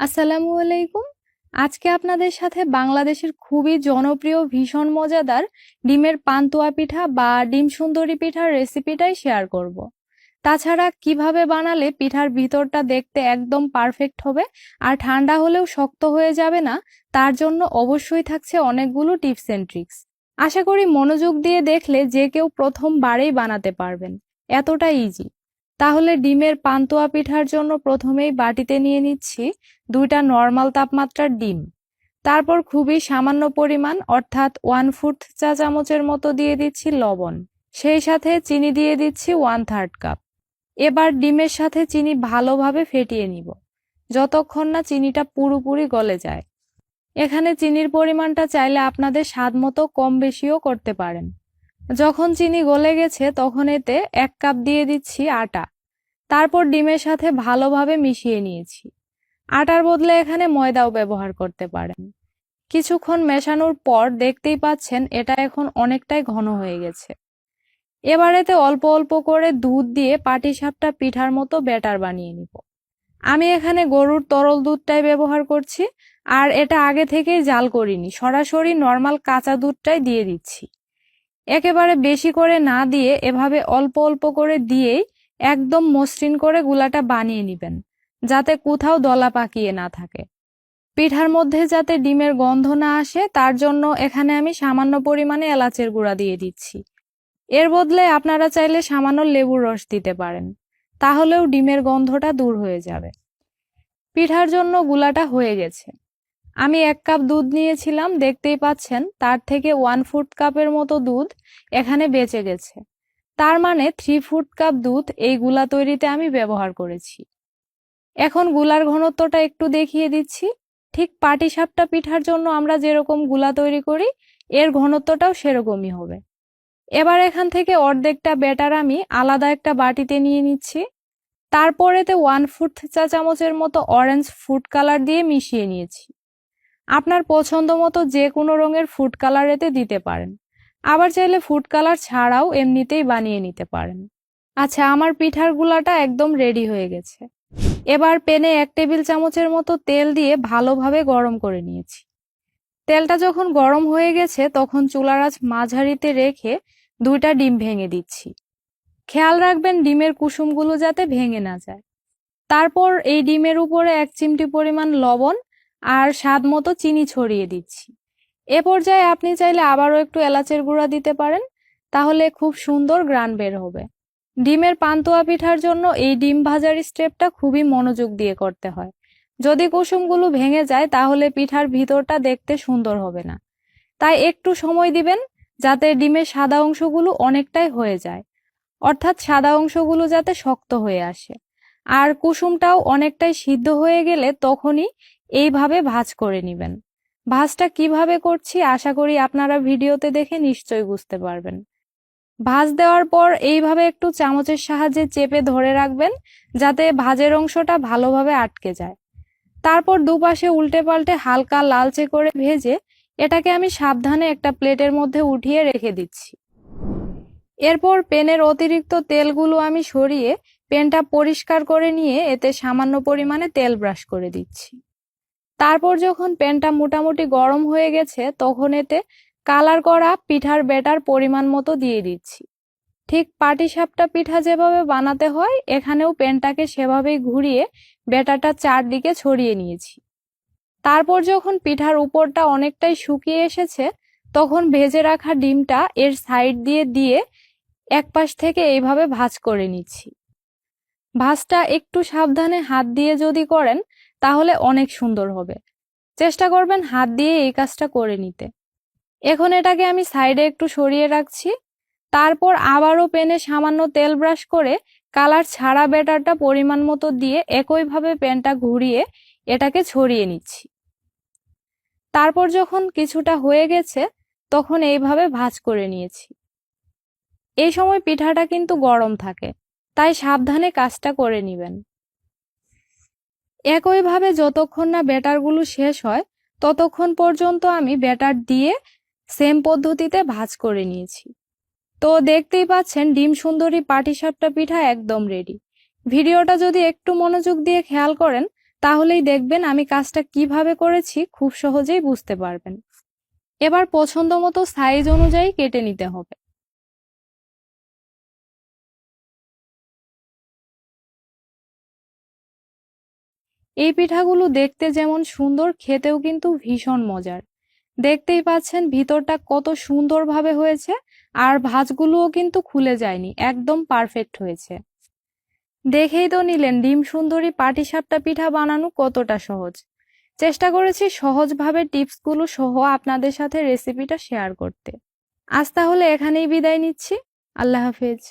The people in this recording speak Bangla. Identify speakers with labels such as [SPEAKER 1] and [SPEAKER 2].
[SPEAKER 1] আসসালামু আলাইকুম। আজকে আপনাদের সাথে বাংলাদেশের খুবই জনপ্রিয়, ভীষণ মজাদার ডিমের পান্তুয়া পিঠা বা ডিম সুন্দরী পিঠার রেসিপিটাই শেয়ার করব। তাছাড়া কীভাবে বানালে পিঠার ভিতরটা দেখতে একদম পারফেক্ট হবে আর ঠান্ডা হলেও শক্ত হয়ে যাবে না, তার জন্য অবশ্যই থাকছে অনেকগুলো টিপস এন্ড ট্রিক্স। আশা করি মনোযোগ দিয়ে দেখলে যে কেউ প্রথমবারেই বানাতে পারবেন। এতটা ইজি তাহলে ডিমের পান্তুয়া পিঠার জন্য প্রথমেই বাটিতে নিয়ে নিচ্ছি দুইটা নর্মাল তাপমাত্রার ডিম। তারপর খুবই সামান্য পরিমাণ, অর্থাৎ ওয়ান ফুট চা চামচের মতো দিয়ে দিচ্ছি লবণ। সেই সাথে চিনি দিয়ে দিচ্ছি ওয়ান থার্ড কাপ এবার ডিমের সাথে চিনি ভালোভাবে ফেটিয়ে নিব। যতক্ষণ না চিনিটা পুরোপুরি গলে যায়। এখানে চিনির পরিমাণটা চাইলে আপনাদের স্বাদ মতো কম বেশিও করতে পারেন। যখন চিনি গলে গেছে তখন এতে এক কাপ দিয়ে দিচ্ছি আটা। তারপর ডিমের সাথে ভালোভাবে মিশিয়ে নিয়েছি। আটার বদলে এখানে ময়দাও ব্যবহার করতে পারেন। কিছুক্ষণ মেশানোর পর দেখতেই পাচ্ছেন এটা এখন অনেকটাই ঘন হয়ে গেছে। এবার এতে অল্প অল্প করে দুধ দিয়ে পাটিসাপটা পিঠার মতো ব্যাটার বানিয়ে নিব। আমি এখানে গরুর তরল দুধটাই ব্যবহার করছি, আর এটা আগে থেকেই জাল করিনি, সরাসরি নর্মাল কাঁচা দুধটাই দিয়ে দিচ্ছি। একেবারে বেশি করে না দিয়ে এভাবে অল্প অল্প করে দিয়েই একদম মসৃণ করে গুলাটা বানিয়ে নেবেন, যাতে কোথাও দলা পাকিয়ে না থাকে। পিঠার মধ্যে যাতে ডিমের গন্ধ না আসে, তার জন্য এখানে আমি সামান্য পরিমাণে এলাচের গুঁড়া দিয়ে দিচ্ছি। এর বদলে আপনারা চাইলে সামান্য লেবুর রস দিতে পারেন, তাহলেও ডিমের গন্ধটা দূর হয়ে যাবে। পিঠার জন্য গুলাটা হয়ে গেছে। আমি এক কাপ দুধ নিয়েছিলাম, দেখতেই পাচ্ছেন, তার থেকে ওয়ান ফুট কাপের মতো দুধ এখানে বেঁচে গেছে। তার মানে থ্রি ফুট কাপ দুধ এই গুলা তৈরিতে আমি ব্যবহার করেছি। এখনগুলার ঘনত্বটা একটু দেখিয়ে দিচ্ছি। ঠিক পাটিসাপটা পিঠার জন্য আমরা যেরকমগুলা তৈরি করি, এর ঘনত্বটাও সেরকমই হবে। এবার এখান থেকে অর্ধেকটা ব্যাটার আমি আলাদা একটা বাটিতে নিয়ে নিচ্ছি। তারপরেতে ওয়ান ফুট চা চামচের মতো অরেঞ্জ ফুড কালার দিয়ে মিশিয়ে নিয়েছি। আপনার পছন্দ মতো যে কোনো রঙের ফুড কালার এতে দিতে পারেন। আবার চাইলে ফুড কালার ছাড়াও এমনিতেই বানিয়ে নিতে পারেন। আচ্ছা আমার পিঠার গুলাটা একদম রেডি হয়ে গেছে। এবার পেনে এক টেবিল চামচের মতো তেল দিয়ে ভালোভাবে গরম করে নিয়েছি। তেলটা যখন গরম হয়ে গেছে, তখন চুলার আঁচ মাঝারিতে রেখে দুইটা ডিম ভেঙে দিচ্ছি। খেয়াল রাখবেন, ডিমের কুসুমগুলো যাতে ভেঙে না যায়। তারপর এই ডিমের উপরে এক চিমটি পরিমাণ লবণ আর স্বাদ মতো চিনি ছড়িয়ে দিচ্ছি। এ পর্যায়ে আপনি চাইলে আবারও একটু এলাচের গুঁড়া দিতে পারেন, তাহলে খুব সুন্দর গ্রান বের হবে। ডিমের পান্তুয়া পিঠার জন্য এই ডিম ভাজার স্টেপটা খুবই মনোযোগ দিয়ে করতে হয়। যদি কুসুমগুলো ভেঙে যায়, তাহলে পিঠার ভিতরটা দেখতে সুন্দর হবে না। তাই একটু সময় দিবেন, যাতে ডিমের সাদা অংশগুলো অনেকটাই হয়ে যায়। অর্থাৎ সাদা অংশগুলো যাতে শক্ত হয়ে আসে। আর কুসুমটাও অনেকটাই সিদ্ধ হয়ে গেলে তখনই এইভাবে ভাজ করে নেবেন। ভাজটা কীভাবে করছি আশা করি আপনারা ভিডিওতে দেখে নিশ্চয়ই বুঝতে পারবেন। ভাজ দেওয়ার পর এইভাবে একটু চামচের সাহায্যে চেপে ধরে রাখবেন যাতে ভাজের অংশটা ভালোভাবে আটকে যায়। তারপর দুপাশে উল্টে পাল্টে হালকা লালচে করে ভেজে এটাকে আমি সাবধানে একটা প্লেটের মধ্যে উঠিয়ে রেখে দিচ্ছি। এরপর পেনের অতিরিক্ত তেলগুলো আমি সরিয়ে পেনটা পরিষ্কার করে নিয়ে এতে সামান্য পরিমাণে তেল ব্রাশ করে দিচ্ছি। তারপর যখন প্যানটা মোটামুটি গরম হয়ে গেছে, তখন এতে কালার করা পিঠার ব্যাটার পরিমাণ মতো দিয়ে দিচ্ছি। ঠিক পাটিসাপটা পিঠা যেভাবে বানাতে হয়, এখানেও প্যানটাকে সেভাবেই ঘুরিয়ে ব্যাটারটা চারদিকে ছড়িয়ে নিয়েছি। তারপর যখন পিঠার উপরটা অনেকটাই শুকিয়ে এসেছে, তখন ভেজে রাখা ডিমটা এর সাইড দিয়ে দিয়ে এক পাশ থেকে এইভাবে ভাজ করে নিচ্ছি। ভাজটা একটু সাবধানে হাত দিয়ে যদি করেন তাহলে অনেক সুন্দর হবে। চেষ্টা করবেন হাত দিয়ে এই কাজটা করে নিতে। এখন এটাকে আমি সাইডে একটু সরিয়ে রাখছি। তারপর আবারও পেনে সামান্য তেল ব্রাশ করে কালার ছাড়া ব্যাটারটা পরিমাণ মতো দিয়ে একইভাবে পেনটা ঘুরিয়ে এটাকে ছড়িয়ে নিচ্ছি। তারপর যখন কিছুটা হয়ে গেছে, তখন এইভাবে ভাজ করে নিয়েছি। এই সময় পিঠাটা কিন্তু গরম থাকে, তাই সাবধানে কাজটা করে নেবেন। একইভাবে যতক্ষণ না ব্যাটারগুলো শেষ হয়, ততক্ষণ পর্যন্ত আমি ব্যাটার দিয়ে সেম পদ্ধতিতে ভাজ করে নিয়েছি। তো দেখতেই পাচ্ছেন, ডিম সুন্দরী পাটিসাপটা পিঠা একদম রেডি ভিডিওটা যদি একটু মনোযোগ দিয়ে খেয়াল করেন, তাহলেই দেখবেন আমি কাজটা কীভাবে করেছি খুব সহজেই বুঝতে পারবেন। এবার পছন্দ মতো সাইজ অনুযায়ী কেটে নিতে হবে। এই পিঠাগুলো দেখতে যেমন সুন্দর, খেতেও কিন্তু ভীষণ মজার। দেখতেই পাচ্ছেন ভিতরটা কত সুন্দরভাবে হয়েছে আর ভাঁজগুলোও কিন্তু খুলে যায়নি, একদম পারফেক্ট হয়েছে। দেখেই তো নিলেন ডিম সুন্দরী পাটিসাপটা পিঠা বানানো কতটা সহজ। চেষ্টা করেছি সহজভাবে টিপসগুলো সহ আপনাদের সাথে রেসিপিটা শেয়ার করতে। আজ তাহলে এখানেই বিদায় নিচ্ছি। আল্লাহ হাফেজ।